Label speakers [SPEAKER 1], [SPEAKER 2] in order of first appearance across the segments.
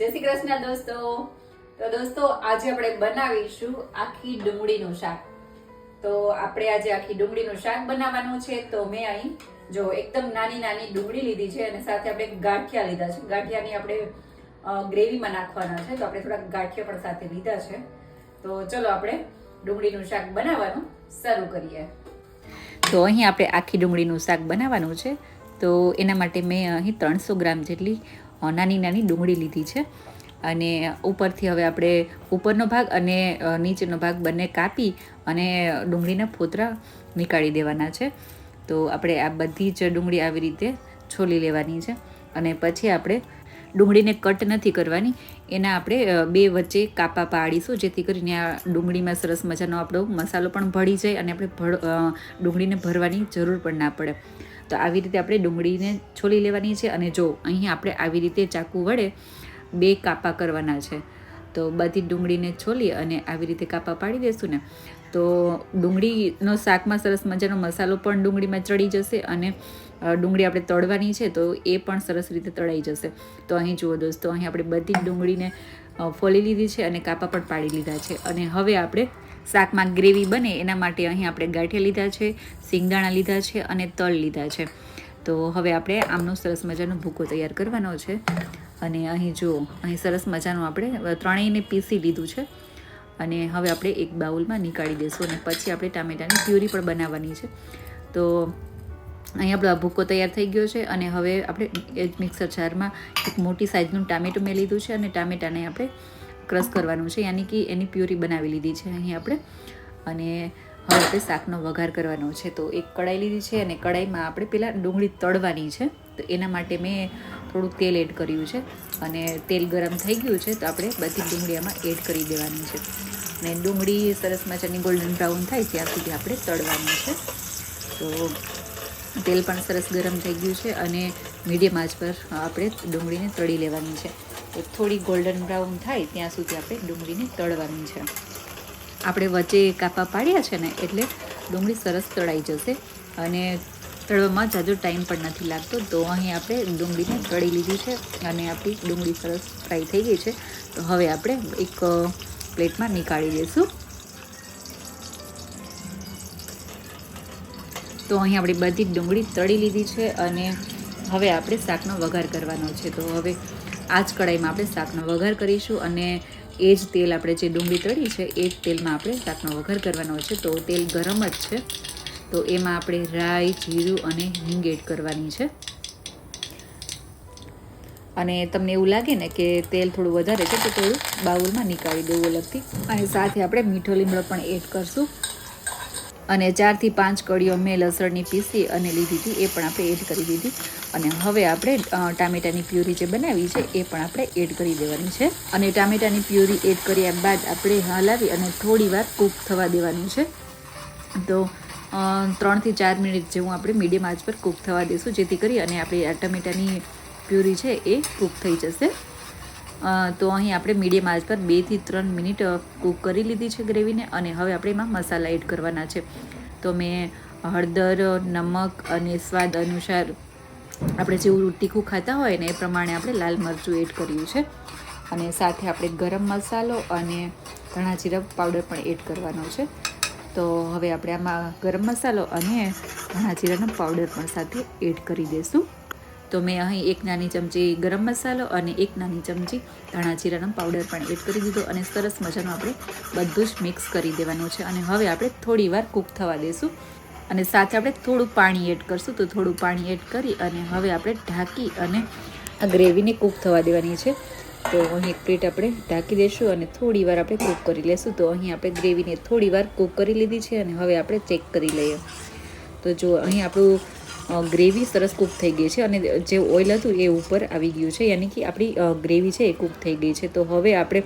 [SPEAKER 1] જય શ્રી કૃષ્ણ દોસ્તો. તો દોસ્તો, આજે આપણે બનાવીશું આખી ડુંગળીનું શાક. તો આપણે આજે આખી ડુંગળીનું શાક બનાવવાનું છે. તો મેં અહીં જો એકદમ નાની નાની ડુંગળી લીધી છે અને સાથે આપણે ગાંઠિયા લીધા છે. ગાંઠિયાની આપણે ગ્રેવીમાં નાખવાના છે. તો આપણે થોડા ગાંઠિયા પણ સાથે લીધા છે. તો ચલો આપણે ડુંગળીનું શાક બનાવવાનું શરૂ કરીએ. તો અહીં આપણે આખી ડુંગળીનું શાક બનાવવાનું છે. તો એના માટે મેં અહીં ત્રણસો ગ્રામ જેટલી નાની નાની ડુંગળી લીધી છે. અને ઉપરથી હવે આપણે ઉપરનો ભાગ અને નીચેનો ભાગ બંને કાપી અને ડુંગળીના ફોતરા નીકાળી દેવાના છે. તો આપણે આ બધી જ ડુંગળી આવી રીતે છોલી લેવાની છે અને પછી આપણે ડુંગળીને કટ નથી કરવાની. એના આપણે બે વચ્ચે કાપા પાડીશું, જેથી કરીને આ ડુંગળીમાં સરસ મજાનો આપણો મસાલો પણ ભળી જાય અને આપણે ભળ ડુંગળીને ભરવાની જરૂર પણ ના પડે. તો આવી રીતે આપણે ડુંગળીને છોલી લેવાની છે અને જો અહીં આપણે આવી રીતે ચાકુ વડે બે કાપા કરવાના છે, તો બધી ડુંગળીને છોલી અને આવી રીતે કાપા પાડી દેશું ને, તો ડુંગળીનો શાકમાં સરસ મજાનો મસાલો પણ ડુંગળીમાં ચડી જશે અને ડુંગળી આપણે તળવાની છે તો એ પણ સરસ રીતે તળાઈ જશે. તો અહીં જુઓ દોસ્તો, અહીં આપણે બધી જ ડુંગળીને ફોલી લીધી છે અને કાપા પણ પાડી લીધા છે અને હવે આપણે શાકમાં ગ્રેવી બને, એના માટે અહીં આપણે ગાંઠિયા લીધા છે, સિંગદાણા લીધા છે અને તલ લીધા છે. તો હવે આપણે આમનો સરસ મજાનો ભૂકો તૈયાર કરવાનો છે. અને અહીં જુઓ અહીં સરસ મજાનું આપણે ત્રણેયને પીસી લીધું છે. અને હવે આપણે એક બાઉલમાં નીકાળી દઈશું અને પછી આપણે ટામેટાની પ્યુરી પણ બનાવવાની છે. તો અહીં આપણો ભૂકો તૈયાર થઈ ગયો છે અને હવે આપણે એ જ મિક્સર જારમાં એક મોટી સાઇઝનું ટામેટું મેં લીધું છે અને ટામેટાને આપણે ક્રશ કરવાનું છે. યાની કે એની પ્યુરી બનાવી લીધી છે અહીં આપણે. અને હવે આપણે શાકનો વઘાર કરવાનો છે. તો એક કડાઈ લીધી છે અને કડાઈમાં આપણે પહેલાં ડુંગળી તળવાની છે. તો એના માટે મેં થોડું તેલ એડ કર્યું છે. અને તેલ ગરમ થઈ ગયું છે તો આપણે બધી ડુંગળી આમાં એડ કરી દેવાની છે. અને ડુંગળી સરસ મજાની ગોલ્ડન બ્રાઉન થાય ત્યાં સુધી આપણે તળવાની છે. તો તેલ પણ સરસ ગરમ થઈ ગયું છે અને મીડિયમ આંચ પર આપણે ડુંગળીને તળી લેવાની છે. તો થોડી ગોલ્ડન બ્રાઉન થાય ત્યાં સુધી આપણે ડુંગળીને તળવાની છે. આપણે વચ્ચે કાપા પાડ્યા છે ને, એટલે ડુંગળી સરસ તળાઈ જશે અને તળવામાં જાજો ટાઈમ પણ નથી લાગતો, તો અહીં આપણે ડુંગળીને તળી લીધી છે અને આપણી ડુંગળી સરસ ફ્રાય થઈ ગઈ છે. તો હવે આપણે એક પ્લેટમાં નીકાળી દઈશું તો અહીં આપણી બધી ડુંગળી તળી લીધી છે અને હવે આપણે શાકનો વઘાર કરવાનો છે. તો હવે આ જ કડાઈમાં આપણે શાકનો વઘાર કરીશું અને એ જ તેલ આપણે જે ડુંગળી તળી છે, એ જ તેલમાં આપણે શાકનો વઘાર કરવાનો છે. તો તેલ ગરમ જ છે. તો એમાં આપણે રાઈ, જીરું અને હિંગ એડ કરવાની છે. અને તમને એવું લાગે ને કે તેલ થોડું વધારે છે, તો થોડું બાઉલમાં નીકાળી દેવું અલગથી. અને સાથે આપણે મીઠો લીમડો પણ એડ કરશું. અને ચારથી પાંચ કળીઓ મેં લસણની પીસી અને લીધી હતી, એ પણ આપણે એડ કરી દીધી. અને હવે આપણે ટામેટાની પ્યુરી જે બનાવી છે, એ પણ આપણે એડ કરી દેવાની છે. અને ટામેટાની પ્યુરી એડ કર્યા બાદ આપણે હલાવી અને થોડી વાર કૂક થવા દેવાની છે. તો ત્રણથી ચાર મિનિટ જેવું આપણે મીડિયમ આંચ પર કૂક થવા દઈશું જેથી કરી અને આપણી આ ટમેટાની પ્યુરી છે એ કૂક થઈ જશે. તો અહીં આપણે મીડિયમ આંચ પર બેથી ત્રણ મિનિટ કૂક કરી લીધી છે ગ્રેવીને અને હવે આપણે એમાં મસાલા એડ કરવાના છે. તો મેં હળદર, નમક અને સ્વાદ અનુસાર આપણે જેવું તીખું ખાતા હોય ને એ પ્રમાણે આપણે લાલ મરચું એડ કર્યું છે. અને સાથે આપણે ગરમ મસાલો અને ધાણા જીરા પાવડર પણ એડ કરવાનો છે. તો હવે આપણે આમાં ગરમ મસાલો અને ધાણા જીરાનો પાવડર પણ સાથે એડ કરી દઈશું. તો મેં અહીં એક નાની ચમચી ગરમ મસાલો અને એક નાની ચમચી ધાણા જીરાનો પાવડર પણ એડ કરી દીધો અને સરસ મજાનું આપણે બધું જ મિક્સ કરી દેવાનું છે. અને હવે આપણે થોડીવાર કૂક થવા દઈશું અને સાથે આપણે થોડું પાણી એડ કરશું. તો થોડું પાણી એડ કરી અને હવે આપણે ઢાંકી અને આ ગ્રેવીને કૂક થવા દેવાની છે. તો અહીં એક પ્લેટ આપણે ઢાંકી દઈશું અને થોડી વાર આપણે કૂક કરી લઈશું તો અહીં આપણે ગ્રેવીને થોડી વાર કૂક કરી લીધી છે અને હવે આપણે ચેક કરી લઈએ. તો જો અહીં આપણું ગ્રેવી સરસ કૂક થઈ ગઈ છે અને જે ઓઇલ હતું એ ઉપર આવી ગયું છે. યાની કે આપણી ગ્રેવી છે એ કૂક થઈ ગઈ છે. તો હવે આપણે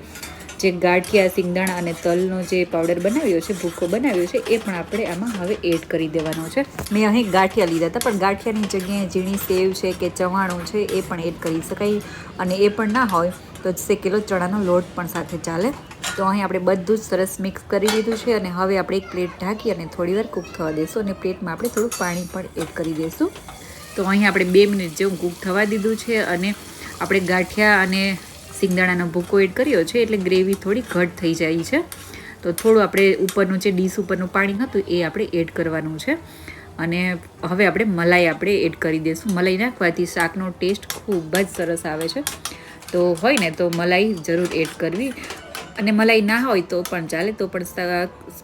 [SPEAKER 1] જે ગાંઠિયા, સિંગદાણા અને તલનો જે પાવડર બનાવ્યો છે, ભૂકો બનાવ્યો છે, એ પણ આપણે આમાં હવે એડ કરી દેવાનો છે. મેં અહીં ગાંઠિયા લીધા હતા, પણ ગાંઠિયાની જગ્યાએ ઝીણી સેવ છે કે ચવાણું છે એ પણ એડ કરી શકાય અને એ પણ ના હોય તો શેકેલો ચણાનો લોટ પણ સાથે ચાલે. તો અહીં આપણે બધું જ સરસ મિક્સ કરી દીધું છે અને હવે આપણે એક પ્લેટ ઢાંકી અને થોડીવાર કૂક થવા દઈશું અને પ્લેટમાં આપણે થોડું પાણી પણ એડ કરી દઈશું તો અહીં આપણે બે મિનિટ જેવું કૂક થવા દીધું છે અને આપણે ગાંઠિયા અને સિંગદાણાનો ભૂકો એડ કર્યો છે એટલે ગ્રેવી થોડી ઘટ થઈ જાય છે. તો થોડું આપણે ઉપરનું જે ડીશ ઉપરનું પાણી હતું એ આપણે એડ કરવાનું છે. અને હવે આપણે મલાઈ આપણે એડ કરી દઈશું મલાઈ નાખવાથી શાકનો ટેસ્ટ ખૂબ જ સરસ આવે છે. તો હોય ને તો મલાઈ જરૂર એડ કરવી. અને મલાઈ ના હોય તો પણ ચાલે, તો પણ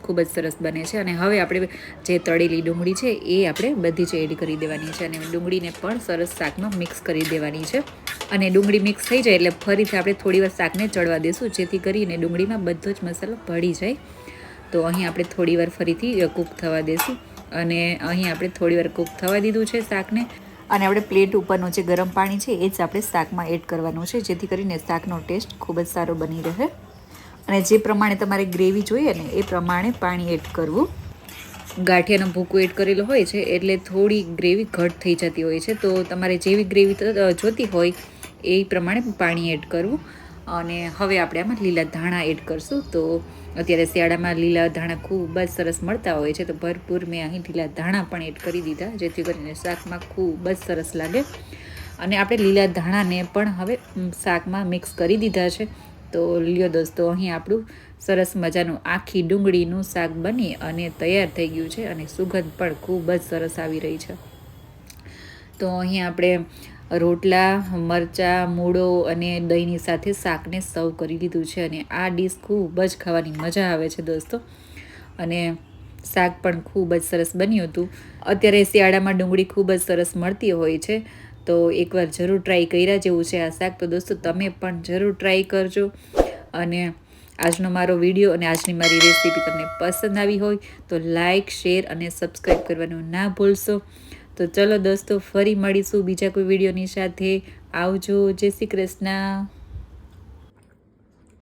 [SPEAKER 1] ખૂબ જ સરસ બને છે. અને હવે આપણે જે તળેલી ડુંગળી છે, એ આપણે બધી જ એડ કરી દેવાની છે. અને ડુંગળીને પણ સરસ શાકમાં મિક્સ કરી દેવાની છે. અને ડુંગળી મિક્સ થઈ જાય એટલે ફરીથી આપણે થોડી વાર શાકને ચડવા દેશું, જેથી કરીને ડુંગળીમાં બધો જ મસાલો ભળી જાય. તો અહીં આપણે થોડી વાર ફરીથી કૂક થવા દેશું. અને અહીં આપણે થોડી વાર કૂક થવા દીધું છે શાકને. અને આપણે પ્લેટ ઉપરનું જે ગરમ પાણી છે, એ જ આપણે શાકમાં એડ કરવાનું છે, જેથી કરીને શાકનો ટેસ્ટ ખૂબ જ સારો બની રહે. અને જે પ્રમાણે તમારે ગ્રેવી જોઈએ ને, એ પ્રમાણે પાણી એડ કરવું. ગાંઠિયાનો ભૂકો એડ કરેલો હોય છે, એટલે થોડી ગ્રેવી ઘટ થઈ જતી હોય છે. તો તમારે જેવી ગ્રેવી જોતી હોય, એ પ્રમાણે પાણી એડ કરવું. અને હવે આપણે આમાં લીલા ધાણા એડ કરશું. તો અત્યારે શિયાળામાં લીલા ધાણા ખૂબ જ સરસ મળતા હોય છે. તો ભરપૂર મેં અહીં લીલા ધાણા પણ એડ કરી દીધા, જેથી કરીને શાકમાં ખૂબ જ સરસ લાગે. અને આપણે લીલા ધાણાને પણ હવે શાકમાં મિક્સ કરી દીધા છે. તો લ્યો દોસ્તો, અહીં આપણું સરસ મજાનું આખી ડુંગળીનું શાક બની અને તૈયાર થઈ ગયું છે અને સુગંધ પણ ખૂબ જ સરસ આવી રહી છે. તો અહીં આપણે રોટલા, મરચાં, મૂળો અને દહીંની સાથે શાકને સર્વ કરી દીધું છે અને આ ડીશ ખૂબ જ ખાવાની મજા આવે છે દોસ્તો. અને શાક પણ ખૂબ જ સરસ બન્યું હતું. અત્યારે શિયાળામાં ડુંગળી ખૂબ જ સરસ મળતી હોય છે. તો એકવાર જરૂર ટ્રાય કર્યા જેવું છે આ શાક. તો દોસ્તો, તમે પણ જરૂર ટ્રાય કરજો. અને આજનો મારો વીડિયો અને આજની મારી રેસીપી તમને પસંદ આવી હોય, તો લાઇક શેર અને સબસ્ક્રાઈબ કરવાનું ના ભૂલશો. તો ચલો દોસ્તો, ફરી મળીશું બીજા કોઈ વિડીયોની સાથે. આવજો, જય શ્રી કૃષ્ણ.